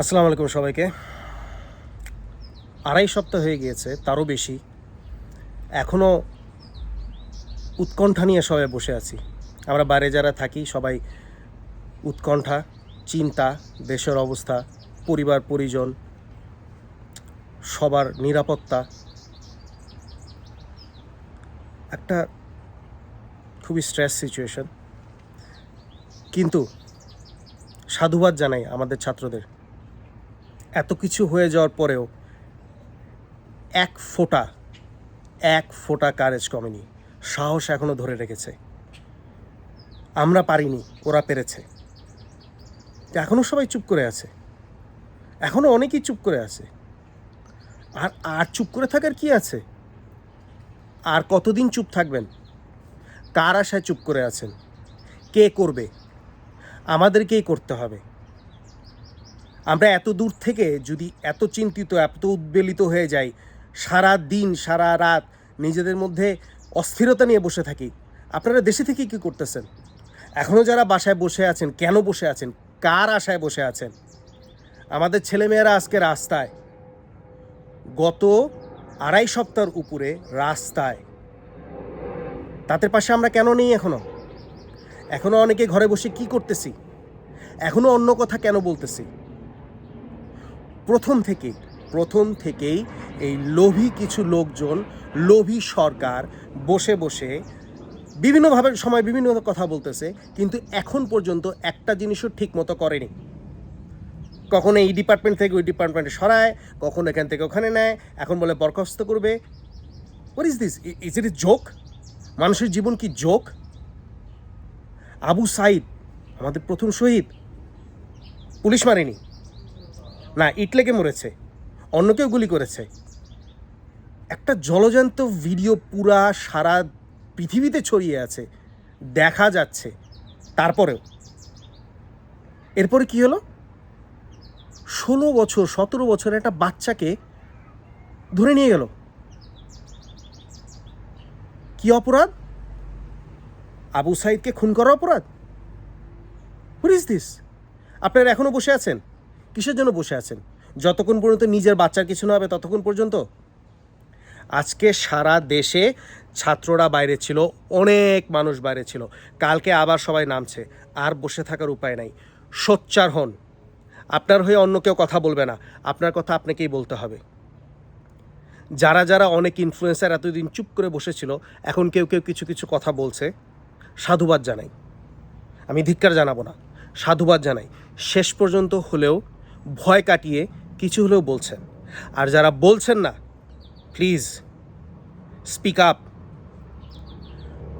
আসসালামু আলাইকুম সবাইকে। আড়াই সপ্তাহ হয়ে গিয়েছে, তারও বেশি। এখনও উৎকণ্ঠা নিয়ে সবাই বসে আছি। আমরা বাইরে যারা থাকি, সবাই উৎকণ্ঠা, চিন্তা, দেশের অবস্থা, পরিবার, পরিজন, সবার নিরাপত্তা। একটা খুবই স্ট্রেস সিচুয়েশন কিন্তু সাধুবাদ জানাই আমাদের ছাত্রদের। এত কিছু হয়ে যাওয়ার পরেও এক ফোঁটা এক ফোঁটা কারেজ কমেনি। সাহস এখনও ধরে রেখেছে। আমরা পারিনি, ওরা পেরেছে। এখনও সবাই চুপ করে আছে। এখনও অনেকেই চুপ করে আছে। আর আর চুপ করে থাকার কি আছে? আর কতদিন চুপ থাকবেন? কার আশায় চুপ করে আছেন? কে করবে? আমাদেরকেই করতে হবে। আমরা এত দূর থেকে যদি এত চিন্তিত, এত উদ্বেলিত হয়ে যাই, সারা দিন, সারা রাত নিজেদের মধ্যে অস্থিরতা নিয়ে বসে থাকি, আপনারা দেশে থেকে কি করতেছেন? এখনও যারা বাসায় বসে আছেন, কেন বসে আছেন? কার আশায় বসে আছেন? আমাদের ছেলেমেয়েরা আজকে রাস্তায়, গত আড়াই সপ্তাহের উপরে রাস্তায়। তাদের পাশে আমরা কেন নেই এখনও? এখনও অনেকে ঘরে বসে কি করতেছি? এখনও অন্য কথা কেন বলতেছি? প্রথম থেকেই প্রথম থেকেই এই লোভী কিছু লোকজন, লোভী সরকার বসে বসে বিভিন্নভাবে সময় বিভিন্ন কথা বলতেছে, কিন্তু এখন পর্যন্ত একটা জিনিসও ঠিক মতো করেনি। কখনো এই ডিপার্টমেন্ট থেকে ওই ডিপার্টমেন্টে সরায়, কখনো এখান থেকে ওখানে নেয়, এখন বলে বরখাস্ত করবে। What is this is it joke মানুষের জীবন কি জোক আবু সাইদ, আমাদের প্রথম শহীদ, পুলিশ মারেনি। না, ইট লেগে মরেছে। অন্য কেউ গুলি করেছে। একটা জলজান্ত ভিডিও পুরা সারা পৃথিবীতে ছড়িয়ে আছে। দেখা যাচ্ছে। তারপরেও। এরপরে কি হলো? ষোলো বছর, সতেরো বছর একটা বাচ্চাকে ধরে নিয়ে গেল। কি অপরাধ? আবু সাইদকে খুন করা অপরাধ? হুড ইজ দিস আপনারা এখনও বসে আছেন? কিসের জন্য বসে আছেন? যতক্ষণ পর্যন্ত নিজের বাচ্চার কিছু না হবে, ততক্ষণ পর্যন্ত? আজকে সারা দেশে ছাত্ররা বাইরে ছিল, অনেক মানুষ বাইরে ছিল। কালকে আবার সবাই নামছে, আর বসে থাকার উপায় নাই। সোচ্চার হন। আপনার হয়ে অন্য কেউ কথা বলবে না। আপনার কথা আপনাকেই বলতে হবে। যারা যারা অনেক ইনফ্লুয়েন্সার এতদিন চুপ করে বসেছিল, এখন কেউ কেউ কিছু কিছু কথা বলছে, সাধুবাদ জানাই। আমি ধিক্কার জানাব না। সাধুবাদ জানাই। শেষ পর্যন্ত হলেও ভয় কাটিয়ে কিছু হলেও বলছেন। আর যারা বলছেন না প্লিজ স্পিক আপ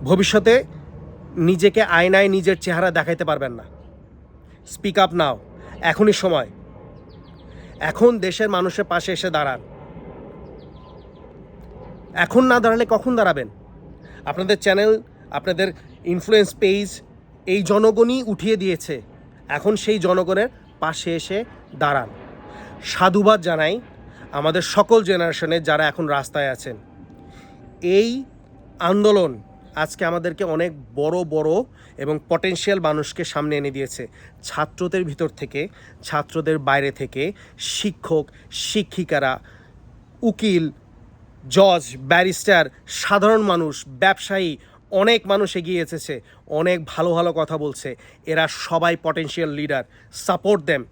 ভবিষ্যতে নিজেকে আয়নায় নিজের চেহারা দেখাইতে পারবেন না। স্পিক আপ নাও এখনই সময়। এখন দেশের মানুষের পাশে এসে দাঁড়ান। এখন না দাঁড়ালে কখন দাঁড়াবেন? আপনাদের চ্যানেল আপনাদের ইনফ্লুয়েন্স পেজ এই জনগণই উঠিয়ে দিয়েছে। এখন সেই জনগণের পাশে এসে দাঁড়ান। সাধুবাদ জানাই আমাদের সকল জেনারেশনে যারা এখন রাস্তায় আছেন। এই আন্দোলন আজকে আমাদেরকে অনেক বড় বড় এবং পটেনশিয়াল মানুষকে সামনে এনে দিয়েছে। ছাত্রদের ভিতর থেকে, ছাত্রদের বাইরে থেকে শিক্ষক, শিক্ষিকারা, উকিল জজ ব্যারিস্টার সাধারণ মানুষ, ব্যবসায়ী অনেক মানুষ এগিয়ে এসেছে, অনেক ভালো ভালো কথা বলছে। এরা সবাই পটেনশিয়াল লিডার সাপোর্ট দেম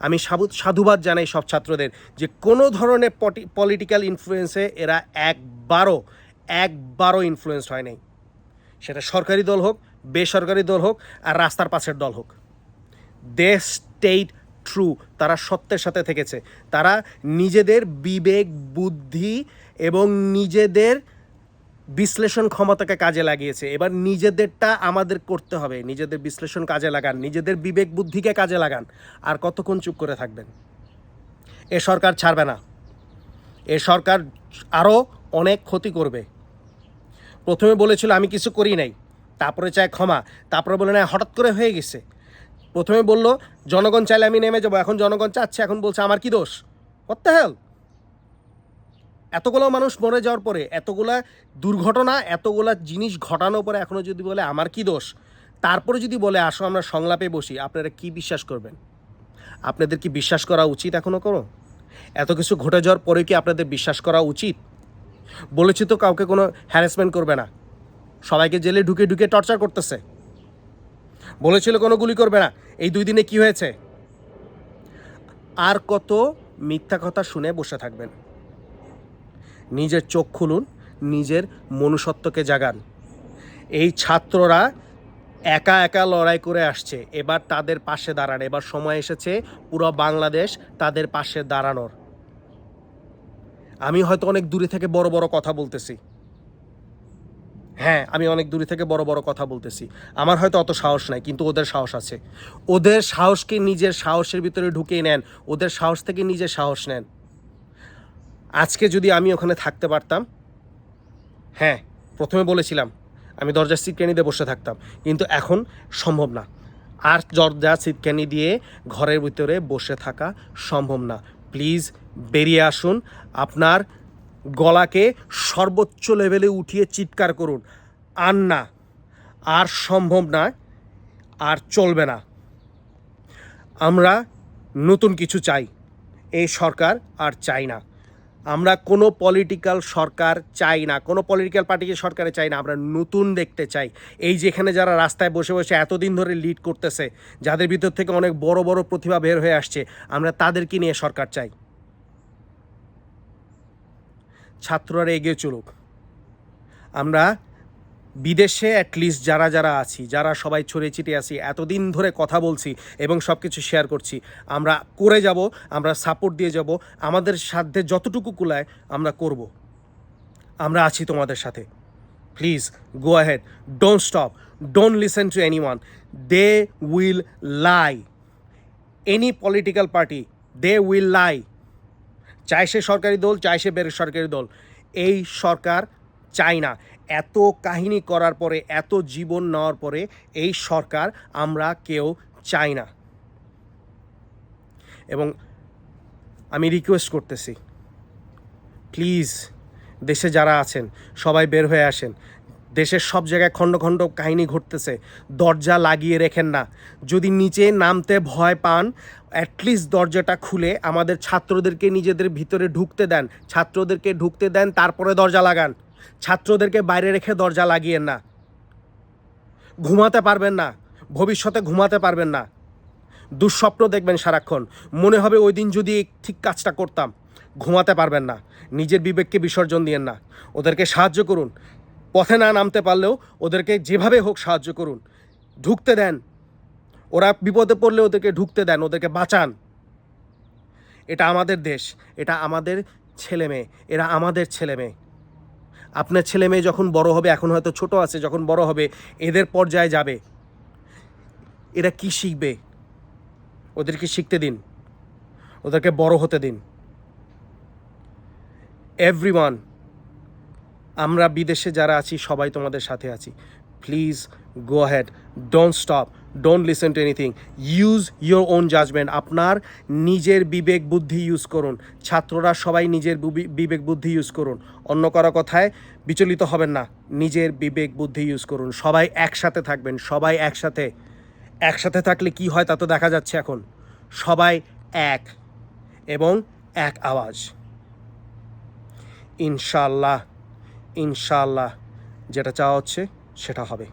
আমি সাধুবাদ জানাই সব ছাত্রদের যে কোনো ধরনের পলিটিক্যাল ইনফ্লুয়েন্সে এরা একবারও একবারও ইনফ্লুয়েন্স হয় নাই। সেটা সরকারি দল হোক, বেসরকারি দল হোক, আর রাস্তার পাশের দল হোক। দে স্টেট ট্রু তারা সত্যের সাথে থেকেছে। তারা নিজেদের বিবেক, বুদ্ধি এবং নিজেদের বিশ্লেষণ ক্ষমতাকে কাজে লাগিয়েছে। এবার নিজেদেরটা আমাদের করতে হবে। নিজেদের বিশ্লেষণ কাজে লাগান, নিজেদের বিবেক বুদ্ধিকে কাজে লাগান। আর কতক্ষণ চুপ করে থাকবেন? এ সরকার ছাড়বে না। এ সরকার আরও অনেক ক্ষতি করবে। প্রথমে বলেছিল, আমি কিছু করি নাই। তারপরে চায় ক্ষমা। তারপরে বলে, না, হঠাৎ করে হয়ে গেছে। প্রথমে বলল, জনগণ চাইলে আমি নেমে যাব। এখন জনগণ চাচ্ছে, এখন বলছে, আমার কি দোষ? করতে হেল এতগুলো মানুষ মরে যাওয়ার পরে এতগুলা দুর্ঘটনা, এতগুলা জিনিস ঘটানোর পরে এখনও যদি বলে আমার কি দোষ, তারপরে যদি বলে আসো আমরা সংলাপে বসি, আপনারা কি বিশ্বাস করবেন? আপনাদের কি বিশ্বাস করা উচিত এখনও কোনো? এত কিছু ঘটে যাওয়ার পরে কি আপনাদের বিশ্বাস করা উচিত? বলেছি তো কাউকে কোনো হ্যারাসমেন্ট করবে না। সবাইকে জেলে ঢুকে ঢুকে টর্চার করতেছে। বলেছিল কোনো গুলি করবে না। এই দুই দিনে কি হয়েছে? আর কত মিথ্যা কথা শুনে বসে থাকবেন। নিজের চোখ খুলুন, নিজের মনুষ্যত্বকে জাগান। এই ছাত্ররা একা একা লড়াই করে আসছে, এবার তাদের পাশে দাঁড়ান, এবার সময় এসেছে পুরো বাংলাদেশ তাদের পাশে দাঁড়ানোর। আমি হয়তো অনেক দূরে থেকে বড় বড় কথা বলতেছি। হ্যাঁ আমি অনেক দূরে থেকে বড় বড় কথা বলতেছি। আমার হয়তো অত সাহস নাই, কিন্তু ওদের সাহস আছে। ওদের সাহসকে নিজের সাহসের ভিতরে ঢুকিয়ে নেন, ওদের সাহস থেকে নিজের সাহস নেন। আজকে যদি আমি ওখানে থাকতে পারতাম হ্যাঁ প্রথমে বলেছিলাম, আমি দরজার সিটকানি দিয়ে বসে থাকতাম, কিন্তু এখন সম্ভব না। আর দরজা সিটকানি দিয়ে ঘরের ভিতরে বসে থাকা সম্ভব না। প্লিজ বেরিয়ে আসুন, আপনার গলাকে সর্বোচ্চ লেভেলে উঠিয়ে চিৎকার করুন। আর না, আর সম্ভব না, আর চলবে না। আমরা নতুন কিছু চাই, এই সরকার আর চাই না। আমরা কোনো পলিটিক্যাল সরকার চাই না, কোনো পলিটিক্যাল পার্টিকে সরকারে চাই না, আমরা নতুন দেখতে চাই। এই যেখানে যারা রাস্তায় বসে বসে এতদিন ধরে লিড করতেছে, যাদের ভিতর থেকে অনেক বড় বড় প্রতিভা বের হয়ে আসছে, আমরা তাদেরকে নিয়ে সরকার চাই। ছাত্ররা এগিয়ে চলুক। আমরা বিদেশে অ্যাটলিস্ট যারা যারা আছি, যারা সবাই ছড়িয়ে ছিটিয়ে আছি, এতদিন ধরে কথা বলছি এবং সব কিছু শেয়ার করছি, আমরা করে যাব, আমরা সাপোর্ট দিয়ে যাব, আমাদের সাধ্যে যতটুকু কুলায় আমরা করব। আমরা আছি তোমাদের সাথে। Please go ahead don't stop don't listen to anyone they will lie any political party they will lie চাই সে সরকারি দল চাই সে বেসরকারি দল। এই সরকার চাই না। এত কাহিনী করার পরে, এত জীবন নেওয়ার পরে এই সরকার আমরা কেউ চাই না। এবং আমি রিকোয়েস্ট করতেছি প্লিজ দেশে যারা আছেন, সবাই বের হয়ে আসেন। দেশের সব জায়গায় খণ্ড খণ্ড কাহিনী ঘটতেছে, দরজা লাগিয়ে রেখেন না। যদি নিচে নামতে ভয় পান অ্যাটলিস্ট দরজাটা খুলে আমাদের ছাত্রদেরকে নিজেদের ভিতরে ঢুকতে দেন, ছাত্রদেরকে ঢুকতে দেন, তারপরে দরজা লাগান। ছাত্রদেরকে বাইরে রেখে দরজা লাগিয়েন না। ঘুমাতে পারবেন না। ভবিষ্যতে ঘুমাতে পারবেন না। দুঃস্বপ্ন দেখবেন সারাক্ষণ। মনে হবে ওই দিন যদি ঠিক কাজটা করতাম। ঘুমাতে পারবেন না। নিজের বিবেককে বিসর্জন দিয়েন না। ওদেরকে সাহায্য করুন। পথে না নামতে পারলেও ওদেরকে যেভাবে হোক সাহায্য করুন। ঢুকতে দেন। ওরা বিপদে পড়লে ওদেরকে ঢুকতে দেন। ওদেরকে বাঁচান। এটা আমাদের দেশ। এটা আমাদের ছেলে মেয়ে এরা আমাদের ছেলে মেয়ে আপনার ছেলে মেয়ে যখন বড় হবে, এখন হয়তো ছোট আছে, যখন বড় হবে, এদের পর্যায়ে যাবে। এরা কি শিখবে? ওদেরকে শিখতে দিন। ওদেরকে বড় হতে দিন। এভরিওয়ান আমরা বিদেশে যারা আছি, সবাই তোমাদের সাথে আছি। Please go ahead don't stop don't listen to anything use your own judgement আপনার নিজের বিবেক বুদ্ধি ইউজ করুন। ছাত্ররা সবাই নিজের বুবি- বিবেক বুদ্ধি ইউজ করুন। অন্য কারও কথায় বিচলিত হবেন না। নিজের বিবেক বুদ্ধি ইউজ করুন। সবাই একসাথে থাকবেন। সবাই একসাথে একসাথে থাকলে কি হয় তা তো দেখা যাচ্ছে এখন। সবাই এক এবং এক আওয়াজ। ইনশাল্লাহ ইনশাল্লাহ যেটা চাওয়া হচ্ছে সেটা হবে।